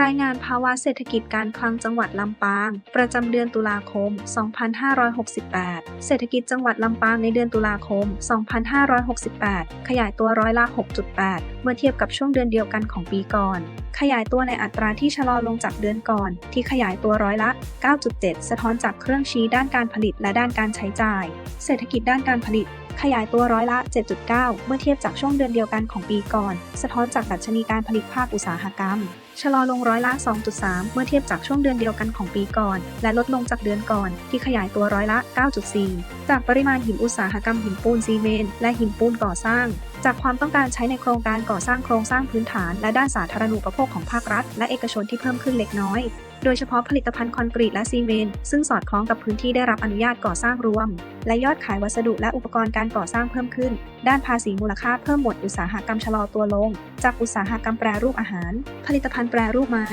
รายงานภาวะเศรษฐกิจการคลังจังหวัดลำปาง ประจำเดือนตุลาคม 2568 เศรษฐกิจจังหวัดลำปางในเดือนตุลาคม 2568 ขยายตัวร้อยละ 6.8 เมื่อเทียบกับช่วงเดือนเดียวกันของปีก่อน ขยายตัวในอัตราที่ชะลอลงจากเดือนก่อน ที่ขยายตัวร้อยละ 9.7 สะท้อนจากเครื่องชี้ด้านการผลิตและด้านการใช้จ่าย เศรษฐกิจด้านการผลิต ขยายตัวร้อยละ 7.9 เมื่อเทียบจากช่วงเดือนเดียวกันของปีก่อน สะท้อนจากดัชนีการผลิตภาคอุตสาหกรรม ชะลอลงร้อยละ 2.3 เมื่อเทียบจากช่วงเดือนเดียวกันของปีก่อน และลดลงจากเดือนก่อน ที่ขยายตัวร้อยละ 9.4 จากปริมาณหินอุตสาหกรรมหินปูนซีเมนต์และหินปูนก่อสร้าง จากความต้องการใช้ในโครงการก่อสร้างโครงสร้างพื้นฐาน และด้านสาธารณูปโภคของภาครัฐ และเอกชนที่เพิ่มขึ้นเล็กน้อย โดยเฉพาะผลิตภัณฑ์คอนกรีตและซีเมนต์ซึ่งสอดคล้องกับพื้นที่ได้รับอนุญาตก่อสร้างรวม และยอดขายวัสดุและอุปกรณ์การก่อสร้างเพิ่มขึ้น ด้านภาษีมูลค่าเพิ่มหมดอุตสาหกรรมชะลอตัวลง จากอุตสาหกรรมแปรรูปอาหาร ผลิตภัณฑ์แปรรูปไม้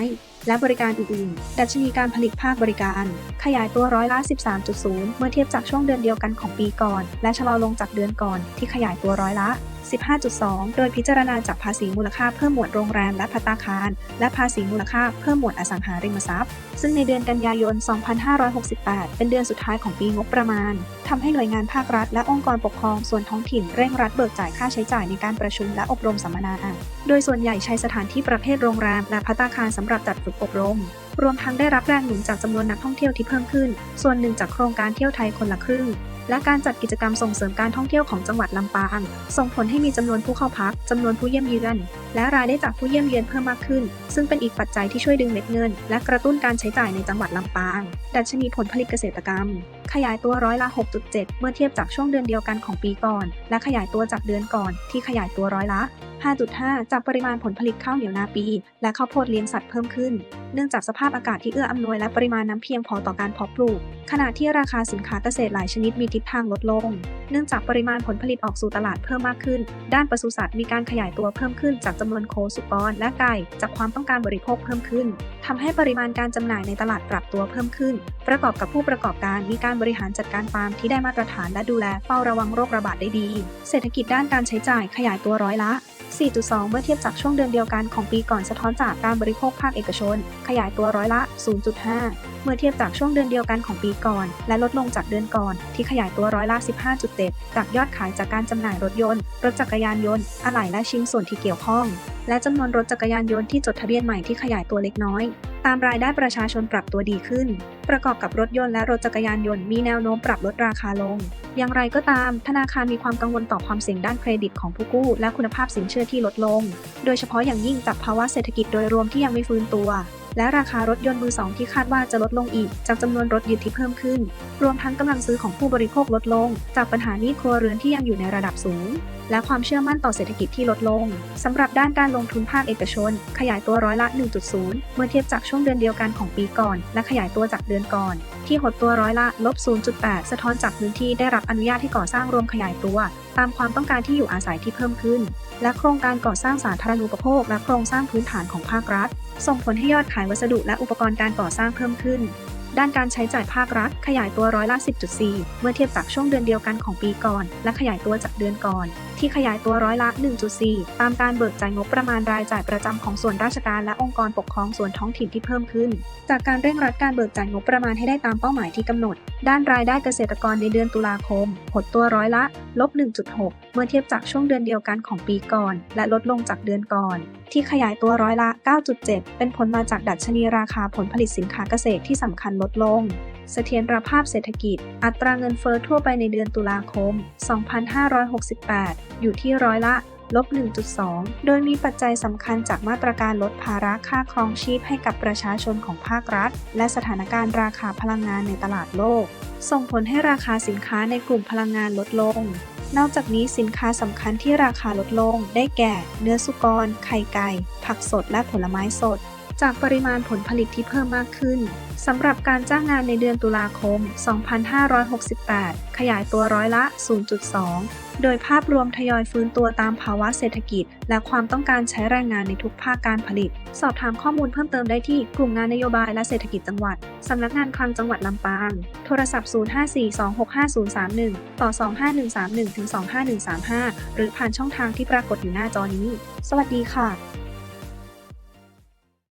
และบริการอื่นๆ ดัชนีการผลิตภาคบริการ ขยายตัวร้อยละ 13.0 เมื่อเทียบจากช่วงเดือนเดียวกันของปีก่อน และชะลอลงจากเดือนก่อนที่ขยายตัวร้อยละ 15.2 โดยพิจารณาจากภาษีมูลค่าเพิ่มหมวดโรงแรมและภัตตาคาร และภาษีมูลค่าเพิ่มหมวดอสังหาริมทรัพย์ ซึ่งในเดือนกันยายน 2568 เป็นเดือนสุดท้ายของปีงบประมาณทำให้หน่วยงานภาครัฐและองค์กรปกครองส่วนท้องถิ่นเร่งรัดเบิกจ่ายค่าใช้จ่ายในการประชุมและอบรมสัมมนา โดยส่วนใหญ่ใช้สถานที่ประเภทโรงแรมและภัตตาคารสำหรับจัดฝึกอบรมรวมทั้งได้รับแรงหนุนจากจำนวนนักท่องเที่ยวที่เพิ่มขึ้น ส่วนหนึ่งจากโครงการเที่ยวไทยคนละครึ่ง และการจัดกิจกรรมส่งเสริมการท่องเที่ยวของจังหวัดลำปาง ส่งผลให้มีจำนวนผู้เข้าพักจำนวนผู้เยี่ยมเยือน และรายได้จากผู้เยี่ยมเยือนเพิ่มมากขึ้น ซึ่งเป็นอีกปัจจัยที่ช่วยดึงเม็ดเงิน และกระตุ้นการใช้จ่ายในจังหวัดลำปาง ดัชนีผลผลิตเกษตรกรรมขยายตัวร้อยละ 6.7 เมื่อเทียบจากช่วงเดือนเดียวกันของปีก่อน และขยายตัวจากเดือนก่อนที่ขยายตัวร้อยละ 5.5 จากปริมาณผลผลิตข้าวเหนียวนาปี และข้าวโพดเลี้ยงสัตว์เพิ่มขึ้น เนื่องจากสภาพอากาศที่เอื้ออำนวยและปริมาณน้ำเพียงพอต่อการเพาะปลูก ขณะที่ราคาสินค้าเกษตรหลายชนิดมีทิศทางลดลง เนื่องจากปริมาณผลผลิตออกสู่ตลาดเพิ่มมากขึ้น ด้านปศุสัตว์มีการขยายตัวเพิ่มขึ้นจากจำนวนโคสุกรและไก่ จากความต้องการบริโภคเพิ่มขึ้นทำให้ปริมาณการจำหน่ายในตลาดปรับตัวเพิ่มขึ้น ประกอบกับผู้ประกอบการมีการบริหารจัดการฟาร์มที่ได้มาตรฐานและดูแลเฝ้าระวังโรคระบาดได้ดี เศรษฐกิจด้านการใช้จ่ายขยายตัวร้อยละ 4.2 เมื่อเทียบจากช่วงเดือนเดียวกันของปีก่อนสะท้อนจากการบริโภคภาคเอกชน ขยายตัวร้อยละ 0.5 เมื่อเทียบจากช่วงเดือนเดียวกันของปีก่อน และลดลงจากเดือนก่อน ที่ขยายตัวร้อยละ 15.7 จากยอดขายจากการจำหน่ายรถยนต์ รถจักรยานยนต์อะไหล่และชิ้นส่วนที่เกี่ยวข้อง และจำนวนรถจักรยานยนต์ที่จดทะเบียนใหม่ที่ขยายตัวเล็กน้อย ตามรายได้ประชาชนปรับตัวดีขึ้น ประกอบกับรถยนต์และรถจักรยานยนต์มีแนวโน้มปรับลดราคาลง อย่างไรก็ตาม ธนาคารมีความกังวลต่อความเสี่ยงด้านเครดิตของผู้กู้ และคุณภาพสินเชื่อที่ลดลง โดยเฉพาะอย่างยิ่งจากภาวะเศรษฐกิจโดยรวมที่ยังไม่ฟื้นตัว และราคารถยนต์มือสองที่คาดว่าจะลดลงอีก จากจำนวนรถยึดที่เพิ่มขึ้น รวมทั้งกำลังซื้อของผู้บริโภคลดลง จากปัญหาหนี้ครัวเรือนที่ยังอยู่ในระดับสูงและความเชื่อมั่นต่อเศรษฐกิจที่ลดลงสำหรับด้านการลงทุนภาคเอกชน ขยายตัวร้อยละ 1.0 เมื่อเทียบจากช่วงเดือนเดียวกันของปีก่อน และขยายตัวจากเดือนก่อน ที่หดตัวร้อยละลบ0.8 สะท้อนจากพื้นที่ได้รับอนุญาตให้ก่อสร้างรวมขยายตัว ตามความต้องการที่อยู่อาศัยที่เพิ่มขึ้น และโครงการก่อสร้างสาธารณูปโภค และโครงสร้างพื้นฐานของภาครัฐ ส่งผลให้ยอดขายวัสดุและอุปกรณ์การก่อสร้างเพิ่มขึ้นด้านการใช้จ่ายภาครัฐ ขยายตัวร้อยละ 10.4 เมื่อเทียบจากช่วงเดือนเดียวกันของปีก่อน และขยายตัวจากเดือนก่อน ที่ขยายตัวร้อยละ 1.4 ตามการเบิกจ่ายงบประมาณรายจ่ายประจำของส่วนราชการและองค์กรปกครองส่วนท้องถิ่นที่เพิ่มขึ้น จากการเร่งรัดการเบิกจ่ายงบประมาณให้ได้ตามเป้าหมายที่กำหนด ด้านรายได้เกษตรกรในเดือนตุลาคมหดตัวร้อยละลบ 1.6 เมื่อเทียบจากช่วงเดือนเดียวกันของปีก่อน และลดลงจากเดือนก่อน ที่ขยายตัวร้อยละ 9.7 เป็นผลมาจากดัชนีราคาผลผลิตสินค้าเกษตรที่สำคัญลดลงเสถียรภาพเศรษฐกิจ อัตราเงินเฟอ้อทั่วไปในเดือนตุลาคม 2568อยู่ที่ร้อยละลบ 1.2 โดยมีปัจจัยสำคัญจากมาตรการลดภาระค่าครองชีพให้กับประชาชนของภาครัฐ และสถานการณ์ราคาพลังงานในตลาดโลก ส่งผลให้ราคาสินค้าในกลุ่มพลังงานลดลง นอกจากนี้สินค้าสำคัญที่ราคาลดลง ได้แก่ เนื้อสุกร ไข่ไก่ ผักสดและผลไม้สด จากปริมาณผลผลิตที่เพิ่มมากขึ้นสำหรับการจ้างงานในเดือนตุลาคม 2568 ขยายตัวร้อยละ 0.2 โดยภาพรวมทยอยฟื้นตัวตามภาวะเศรษฐกิจ และความต้องการใช้แรงงานในทุกภาคการผลิต สอบถามข้อมูลเพิ่มเติมได้ที่กลุ่มงานนโยบายและเศรษฐกิจจังหวัด สำนักงานคลังจังหวัดลำปาง โทรศัพท์ 054265031 ต่อ 25131 ถึง 25135 หรือผ่านช่องทางที่ปรากฏอยู่หน้าจอนี้ สวัสดีค่ะ